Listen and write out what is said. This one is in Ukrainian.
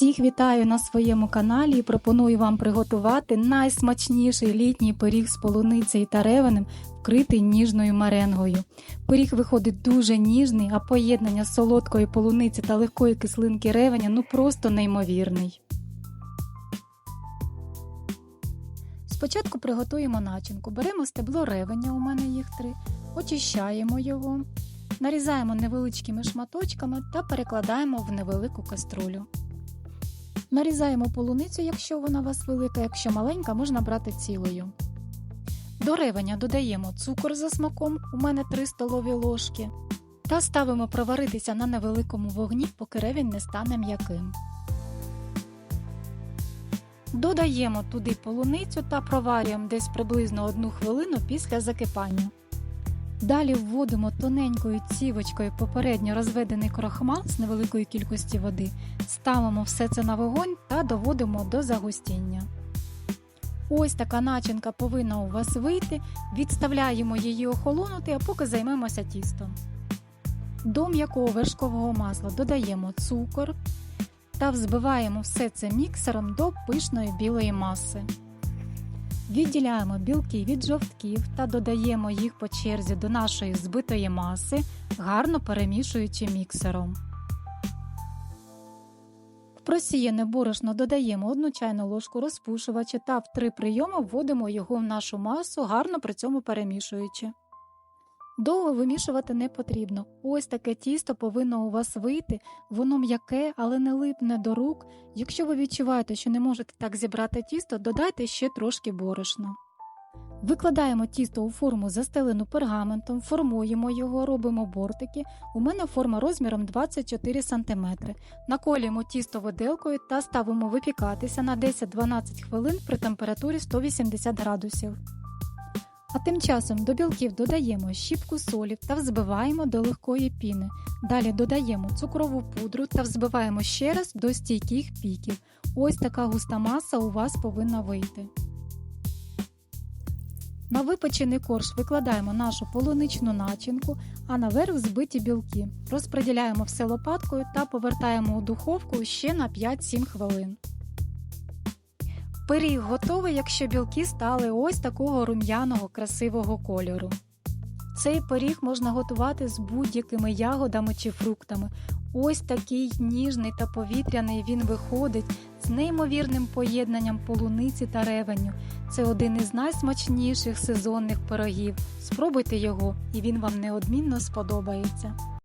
Всіх вітаю на своєму каналі і пропоную вам приготувати найсмачніший літній пиріг з полуницею та ревенем, вкритий ніжною меренгою. Пиріг виходить дуже ніжний, а поєднання солодкої полуниці та легкої кислинки ревеня ну просто неймовірний. Спочатку приготуємо начинку. Беремо стебло ревеня, у мене їх три, очищаємо його, нарізаємо невеличкими шматочками та перекладаємо в невелику каструлю. Нарізаємо полуницю, якщо вона у вас велика, якщо маленька, можна брати цілою. До ревеня додаємо цукор за смаком, у мене 3 столові ложки, та ставимо проваритися на невеликому вогні, поки ревень не стане м'яким. Додаємо туди полуницю та проварюємо десь приблизно 1 хвилину після закипання. Далі вводимо тоненькою цівочкою попередньо розведений крохмал з невеликої кількості води, ставимо все це на вогонь та доводимо до загустіння. Ось така начинка повинна у вас вийти, відставляємо її охолонути, а поки займемося тістом. До м'якого вершкового масла додаємо цукор та взбиваємо все це міксером до пишної білої маси. Відділяємо білки від жовтків та додаємо їх по черзі до нашої збитої маси, гарно перемішуючи міксером. В просіяне борошно додаємо 1 чайну ложку розпушувача та в три прийоми вводимо його в нашу масу, гарно при цьому перемішуючи. Довго вимішувати не потрібно. Ось таке тісто повинно у вас вийти, воно м'яке, але не липне до рук. Якщо ви відчуваєте, що не можете так зібрати тісто, додайте ще трошки борошна. Викладаємо тісто у форму застелену пергаментом, формуємо його, робимо бортики. У мене форма розміром 24 см. Наколюємо тісто виделкою та ставимо випікатися на 10-12 хвилин при температурі 180 градусів. А тим часом до білків додаємо щіпку солі та взбиваємо до легкої піни. Далі додаємо цукрову пудру та взбиваємо ще раз до стійких піків. Ось така густа маса у вас повинна вийти. На випечений корж викладаємо нашу полуничну начинку, а наверх збиті білки. Розподіляємо все лопаткою та повертаємо у духовку ще на 5-7 хвилин. Пиріг готовий, якщо білки стали ось такого рум'яного красивого кольору. Цей пиріг можна готувати з будь-якими ягодами чи фруктами. Ось такий ніжний та повітряний він виходить з неймовірним поєднанням полуниці та ревеню. Це один із найсмачніших сезонних пирогів. Спробуйте його, і він вам неодмінно сподобається.